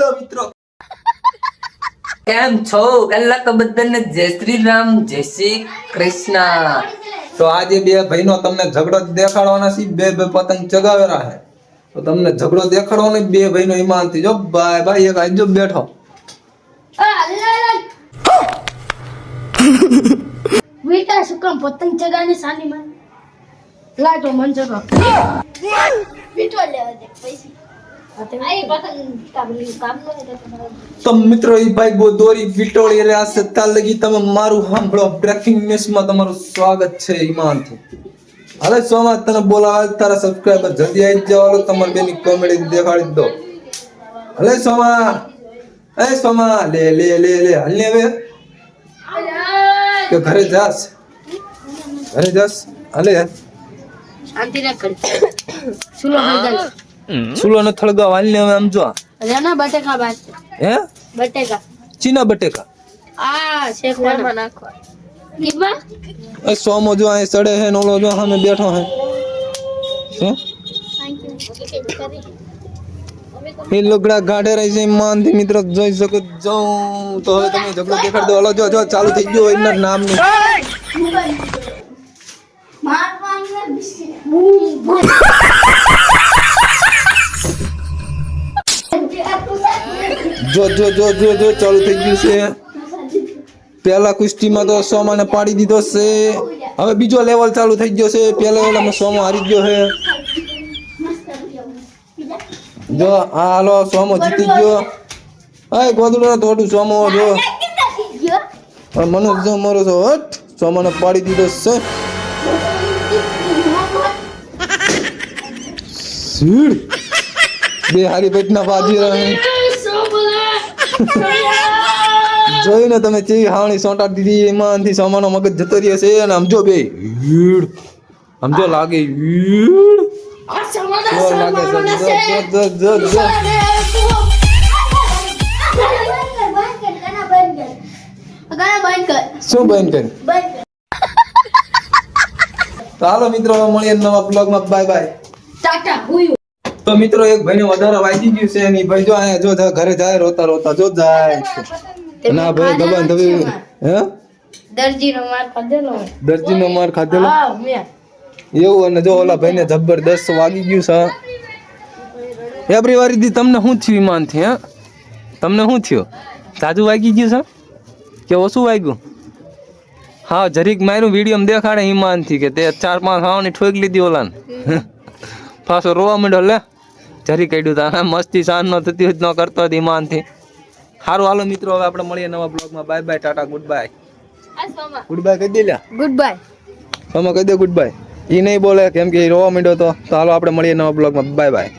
લો મિત્રો. કેમ છો? પેલા તો બધાને જય શ્રી રામ જય શ્રી કૃષ્ણ. તો આજે બે ભાઈનો તમને ઝઘડો દેખાડવાના છે બે બે પતંગ ચગાવેલા છે. તો તમને ઝઘડો દેખાડો ને બે ભાઈનો ઈમાનથી જો ભાઈ ભાઈ એક આજો બેઠો. બેટા શું કામ પતંગ ચગાની સાની માં લાટો મન ચગો બેટો લેવા દે પૈસા. તો મિત્રો એ ભાઈ દોરી વિટોળી એટલે આ સત્તા લગી તમે મારું સાંભળો. બ્રેકિંગ ન્યૂઝમાં તમારું સ્વાગત છે ઈમાનથી. હવે સોમા તને બોલાવે તારા સબસ્ક્રાઈબર જલ્દી આવી જવાનો તમારી બેની કોમેડી દેખાડી દો. હલે સોમા એ સોમા લે લે લે લે હાલ ને હવે. કે ઘરે જાસ. ઘરે જાસ. હલે. શાંતિ રાખ સુલો હળગાલ સુલો ન થળગાવ હાલ ને હવે આમ જો રેના બટેકા બાદ હે બટેકા ચીના બટેકા આ શેકવાના નાખવા કીમાં એ સોમો જો અહીં સડે હે ને ઓલો જો સામે બેઠો હે હે એ લુગડા ગાઢે રહી છે માનથી મિત્ર જોઈ શકો જાઉં તો હવે તમે ઝઘડો દેખાડ દો હલો જો જો ચાલુ થઈ ગયો એમના નામ જો જો જો જો જો, ચાલુ થઈ ગયું છે. પહેલા કુસ્તીમાં તો સોમાને પાડી દીધો છે. હવે બીજો લેવલ ચાલુ થઈ ગયો છે. પહેલા લેવલમાં સોમો હારી ગયો છે. જો આ હાલો, સોમો જીતી ગયો. અય ગોદડું થોડું સોમો જો મનોજ મને જો મારો છો, હટ. સોમાને પાડી દીધો છે. બે હારી પેટના બાજી રહે જોઈને તમે ચેવી હાવણી સોંટાડી દીધી એમાંથી સોમાનો મગજ જતો રહ્યો છે અને સમજો બે. વીડ સમજો લાગે વીડ શું બંધ કરી? તો મિત્રો મળીએ નવા બ્લોગમાં બાય બાય ટાટા તો મિત્રો એક ભાઈને વધારે વાગી ગયું છે એની ભાઈ જો અહીંયા જો ઘરે જાય રોતા રોતા જો જાય. ના ભાઈ દબાણ દબી હે? દરજી નો માર ખાધેલો દરજીનો માર ખાધેલો? એવું અને જો ઓલા ભાઈને જબરદસ્ત વાગી ગયું છે ફેબ્રુઆરી દી તમને શું થયું ઈમાનથી હે? તમને શું થયું? તાજુ વાગી ગયું છે? કે ઓછું વાગ્યું? હા જરીક મારું વીડિયો દેખાડે ઈમાનથી કે તે ચાર પાંચ હાવની ઠોક લીધી ઓલાને. પાછો રોવા માંડ્યો લે. જરી કાઢ્યું તા મસ્તી સાંજ ન થતી હોય ન કરતો હતી ઈમાનથી. સારું હાલો મિત્રો હવે આપણે મળીએ નવા બ્લોગમાં. Bye bye tata goodbye goodbye કહી દે લ્યા. ગુડ બાય તમે કહી દે ગુડ બાય એ નહીં બોલે કેમ કે રોવા માંડ્યો તો. તો હાલો આપણે મળીએ નવા બ્લોગમાં. Bye by